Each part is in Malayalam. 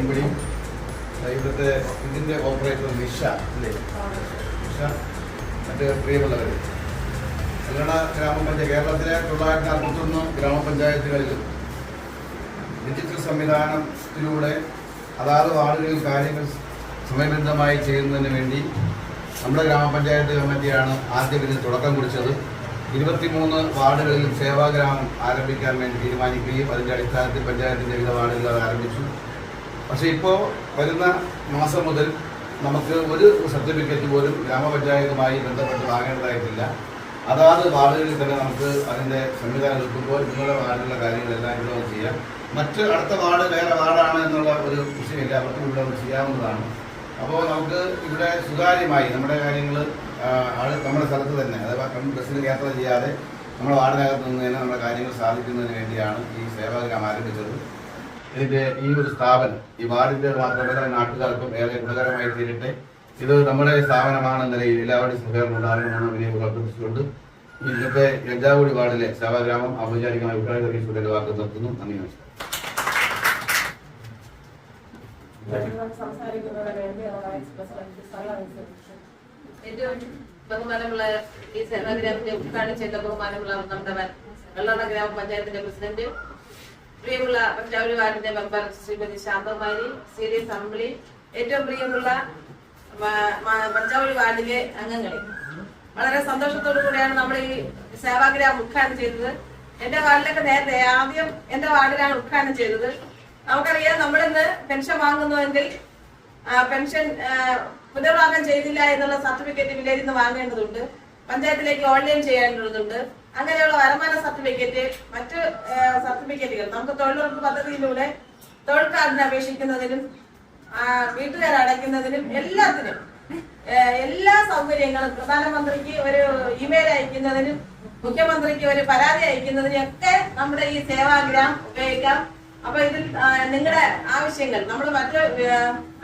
ഇവിടെയും ഇവിടുത്തെ ഇതിന്റെ ഓപ്പറേറ്റർ നിഷ അല്ലേ നിഷ മറ്റ് പ്രിയമുള്ളവർ കല്ലട ഗ്രാമപഞ്ചായത്ത് കേരളത്തിലെ തൊള്ളായിരത്തി അറുപത്തൊന്ന് ഗ്രാമപഞ്ചായത്തുകളിലും ഡിജിറ്റൽ സംവിധാനത്തിലൂടെ അതാത് വാർഡുകളിൽ കാര്യങ്ങൾ സമയബന്ധമായി ചെയ്യുന്നതിന് വേണ്ടി നമ്മുടെ ഗ്രാമപഞ്ചായത്ത് കമ്മിറ്റിയാണ് ആദ്യം ഇതിന് തുടക്കം കുറിച്ചത്. ഇരുപത്തിമൂന്ന് വാർഡുകളിലും സേവാഗ്രാമം ആരംഭിക്കാൻ വേണ്ടി തീരുമാനിക്കുകയും അതിന്റെ അടിസ്ഥാനത്തിൽ പഞ്ചായത്തിന്റെ വിവിധ വാർഡുകൾ ആരംഭിച്ചു. പക്ഷേ ഇപ്പോൾ വരുന്ന മാസം മുതൽ നമുക്ക് ഒരു സർട്ടിഫിക്കറ്റ് പോലും ഗ്രാമപഞ്ചായത്തുമായി ബന്ധപ്പെട്ട് വാങ്ങേണ്ടതായിട്ടില്ല. അതാത് വാർഡുകളിൽ തന്നെ നമുക്ക് അതിന്റെ സംവിധാനം എടുക്കുമ്പോൾ നിങ്ങളുടെ വാർഡിലുള്ള കാര്യങ്ങളെല്ലാം ഇവിടെ ചെയ്യാം. മറ്റ് അടുത്ത വാർഡ് വേറെ വാർഡാണ് എന്നുള്ള ഒരു വിഷയമില്ല. അവർക്കും ഇവിടെ വന്ന് ചെയ്യാവുന്നതാണ്. അപ്പോൾ നമുക്ക് ഇവിടെ സുതാര്യമായി നമ്മുടെ കാര്യങ്ങൾ ആൾ നമ്മുടെ സ്ഥലത്ത് തന്നെ. അഥവാ ബസ്സിൽ യാത്ര ചെയ്യാതെ നമ്മുടെ വാർഡിനകത്ത് നിന്ന് തന്നെ നമ്മുടെ കാര്യങ്ങൾ സാധിക്കുന്നതിന് വേണ്ടിയാണ് ഈ സേവാഗ്രാം ആരംഭിച്ചത്. ഇതിന്റെ ഈ ഒരു സ്ഥാപനം ഈ വാർഡിന്റെ മാത്രമല്ല നാട്ടുകാർക്കും ഏറെ ഗുണകരമായി തീരട്ടെ. ഇത് നമ്മുടെ സ്ഥാപനമാണെന്ന നിലയിൽ എല്ലാവരുടെയും സഹകരണം ഉണ്ടാകുമെന്നാണ് വിനയം അഭ്യർത്ഥിച്ചുകൊണ്ട് ഇന്നത്തെ ഗഞ്ചാവൂടി വാർഡിലെ സേവാഗ്രാമം ഔപചാരികമായി ഉദ്ഘാടനം അറിയിച്ചുകൊണ്ട് വാക്ക് നിർത്തുന്നു. നന്ദി നമസ്കാരം. സംസാരിക്കുന്നതിന് ഏറ്റവും ബഹുമാനമുള്ള ഈ ചെയ്ത ബഹുമാനമുള്ള നമ്മുടെ പ്രസിഡന്റ് പ്രിയമുള്ള പഞ്ചാബി അസംബ്ലി ഏറ്റവും പ്രിയമുള്ള വാർഡിലെ അംഗങ്ങളെ. വളരെ സന്തോഷത്തോടു കൂടിയാണ് നമ്മൾ ഈ സേവാഗ്രാമം ഉദ്ഘാടനം ചെയ്തത്. എന്റെ വാർഡിലൊക്കെ നേരത്തെ ആദ്യം എന്റെ വാർഡിലാണ് ഉദ്ഘാടനം ചെയ്തത്. നമുക്കറിയാം നമ്മളിന്ന് പെൻഷൻ വാങ്ങുന്നുവെങ്കിൽ പെൻഷൻ പുനർവാഹം ചെയ്തില്ല എന്നുള്ള സർട്ടിഫിക്കറ്റ് വില്ലേജിൽ നിന്ന് വാങ്ങേണ്ടതുണ്ട്. പഞ്ചായത്തിലേക്ക് ഓൺലൈൻ ചെയ്യേണ്ടതുണ്ട് അങ്ങനെയുള്ള വരുമാന സർട്ടിഫിക്കറ്റ് മറ്റ് സർട്ടിഫിക്കറ്റുകൾ. നമുക്ക് തൊഴിലുറപ്പ് പദ്ധതിയിലൂടെ തൊഴിൽ കാർഡിന് അപേക്ഷിക്കുന്നതിനും വീട്ടുകാർ അടയ്ക്കുന്നതിനും എല്ലാത്തിനും എല്ലാ സൗകര്യങ്ങളും പ്രധാനമന്ത്രിക്ക് ഒരു ഇമെയിൽ അയക്കുന്നതിനും മുഖ്യമന്ത്രിക്ക് ഒരു പരാതി അയക്കുന്നതിനും ഒക്കെ നമ്മുടെ ഈ സേവാഗ്രാം ഉപയോഗിക്കാം. അപ്പൊ ഇതിൽ നിങ്ങളുടെ ആവശ്യങ്ങൾ നമ്മൾ മറ്റു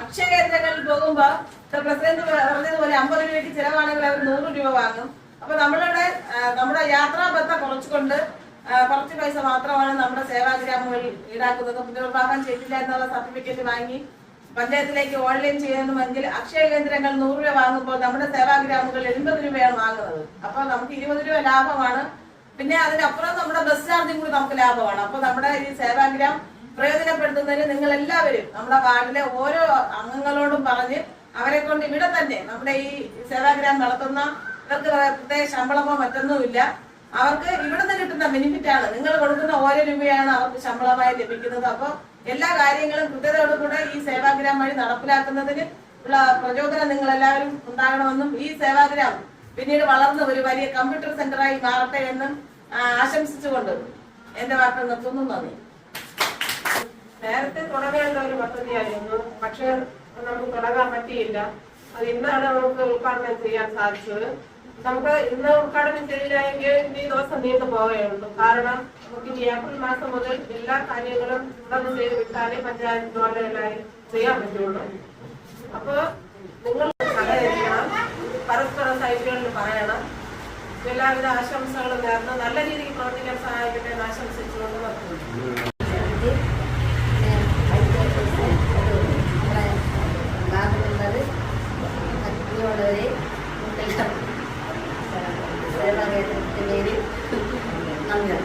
അക്ഷയ കേന്ദ്രങ്ങളിൽ പോകുമ്പോ ഇപ്പൊ പ്രസിഡന്റ് പറഞ്ഞതുപോലെ അമ്പത് രൂപയ്ക്ക് ചിലവാണെങ്കിൽ അവർ നൂറ് രൂപ വാങ്ങും. അപ്പൊ നമ്മളുടെ നമ്മുടെ യാത്രാബദ്ധ കുറച്ചുകൊണ്ട് കുറച്ച് പൈസ മാത്രമാണ് നമ്മുടെ സേവാഗ്രാമങ്ങളിൽ ഈടാക്കുന്നത്. പുനർവാഹം ചെയ്തില്ല എന്നുള്ള സർട്ടിഫിക്കറ്റ് വാങ്ങി പഞ്ചായത്തിലേക്ക് ഓൺലൈൻ ചെയ്യണമെങ്കിൽ അക്ഷയ കേന്ദ്രങ്ങൾ നൂറ് രൂപ വാങ്ങുമ്പോൾ നമ്മുടെ സേവാഗ്രാമുകൾ എൺപത് രൂപയാണ് വാങ്ങുന്നത്. അപ്പൊ നമുക്ക് ഇരുപത് രൂപ ലാഭമാണ് പിന്നെ അതിനപ്പുറം നമ്മുടെ ബസ് ചാർജും കൂടി നമുക്ക് ലാഭമാണ്. അപ്പൊ നമ്മുടെ ഈ സേവാഗ്രാം പ്രയോജനപ്പെടുത്തുന്നതിന് നിങ്ങൾ എല്ലാവരും നമ്മുടെ വാർഡിലെ ഓരോ അംഗങ്ങളോടും പറഞ്ഞ് അവരെ കൊണ്ട് ഇവിടെ തന്നെ നമ്മുടെ ഈ സേവാഗ്രാം നടത്തുന്ന ഇവർക്ക് പ്രത്യേക ശമ്പളമോ മറ്റൊന്നുമില്ല. അവർക്ക് ഇവിടുന്ന് കിട്ടുന്ന ബെനിഫിറ്റ് ആണ്. നിങ്ങൾ കൊടുക്കുന്ന ഓരോ രൂപയാണ് അവർക്ക് ശമ്പളമായി ലഭിക്കുന്നത്. അപ്പോൾ എല്ലാ കാര്യങ്ങളും കൃത്യതയോടുകൂടെ ഈ സേവാഗ്രാം വഴി നടപ്പിലാക്കുന്നതിന് ഉള്ള പ്രചോദനം നിങ്ങൾ എല്ലാവരും ഉണ്ടാകണമെന്നും ഈ സേവാഗ്രാം പിന്നീട് വളർന്ന് ഒരു വലിയ കമ്പ്യൂട്ടർ സെന്ററായി മാറട്ടെ എന്നും ആശംസിച്ചുകൊണ്ട് എന്റെ വാക്കുകൾ നിർത്തുന്നു. നന്ദി. നേരത്തെ തുടങ്ങേണ്ട ഒരു പദ്ധതിയായിരുന്നു. പക്ഷെ നമുക്ക് തുടങ്ങാൻ പറ്റിയില്ല. അത് ഇന്നാണ് നമുക്ക് ഉദ്ഘാടനം ചെയ്യാൻ സാധിച്ചത്. നമുക്ക് ഇന്ന് ഉദ്ഘാടനം ചെയ്തില്ലെങ്കിൽ ഈ ദിവസം നീണ്ടു പോവുകയുള്ളൂ. കാരണം നമുക്ക് ഇനി ഏപ്രിൽ മാസം മുതൽ എല്ലാ കാര്യങ്ങളും തുടർന്ന് ചെയ്ത് വിട്ടാലേ പഞ്ചായത്ത് ചെയ്യാൻ പറ്റുള്ളൂ. അപ്പൊ എല്ലാവിധ ആശംസകളും നേർന്ന് നല്ല രീതിയിൽ പ്രവർത്തിക്കാൻ സഹായിക്കട്ടെ എന്ന് ആശംസിച്ചുകൊണ്ട് നിർത്തുന്നു. സേവാകേന്ദ്രത്തിന്റെ നന്ദി.